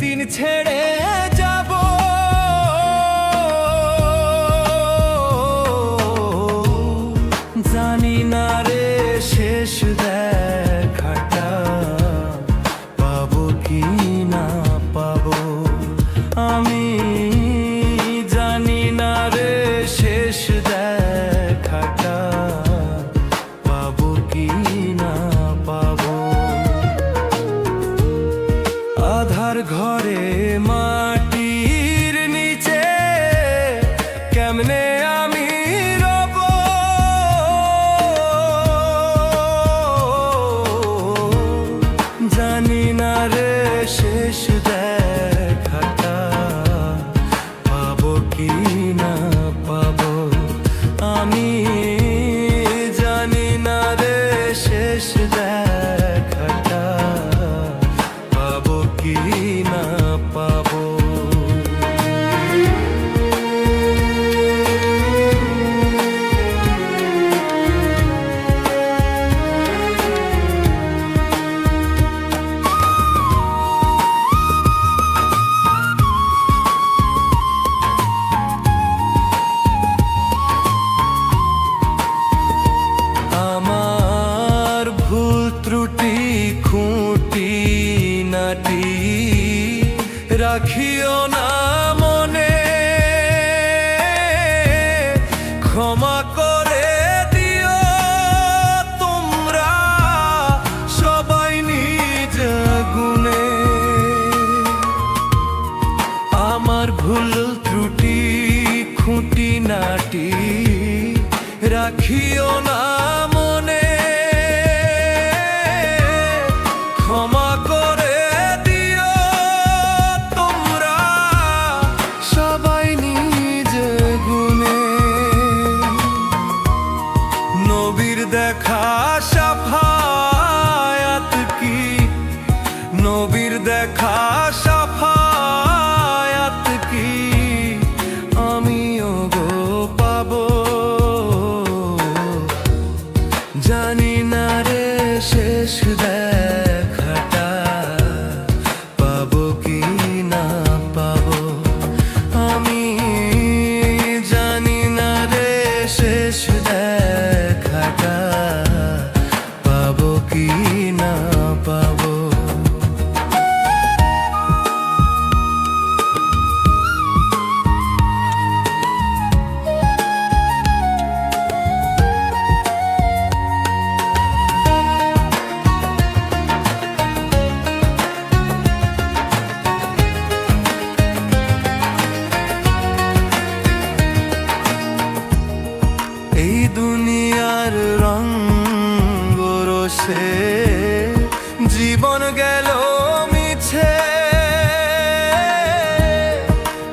একদিন ছেড়ে যাব। জানি না রে শেষ আধার ঘরে মাটির নিচে কেমনে আমি রব? জানি না রে শেষ দেখাটা পাবো কি না ত্রুটি খুঁটি নাটি, রাখিও না মনে। ক্ষমা করে দিও তোমরা সবাই নিজ গুণে। আমার ভুল ত্রুটি, খুঁটি, নাটি, রাখিও না নবীর দেখা সাফায়াত কি? আমিও গো পাব। জানি না রে শেষ দেখাটা জীবন গেল মিছে।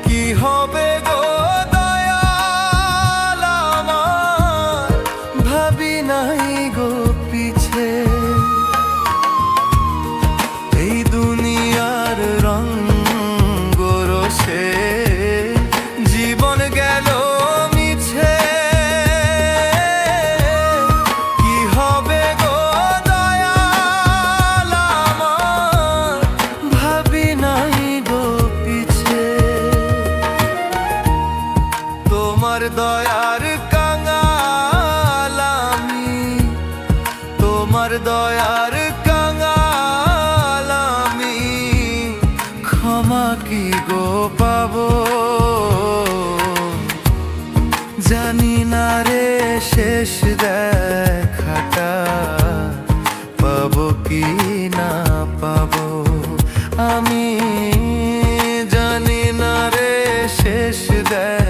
কি হবে গো দয়াল ভাবি নাই তোমার দয়ার কাঙালামি, তোমার দয়ার কাঙালামি। ক্ষমা কি গো পাব? জানি না রে, শেষ দেখাটা পাবো কি না পাব? আমি জানি না রে, শেষ দেখ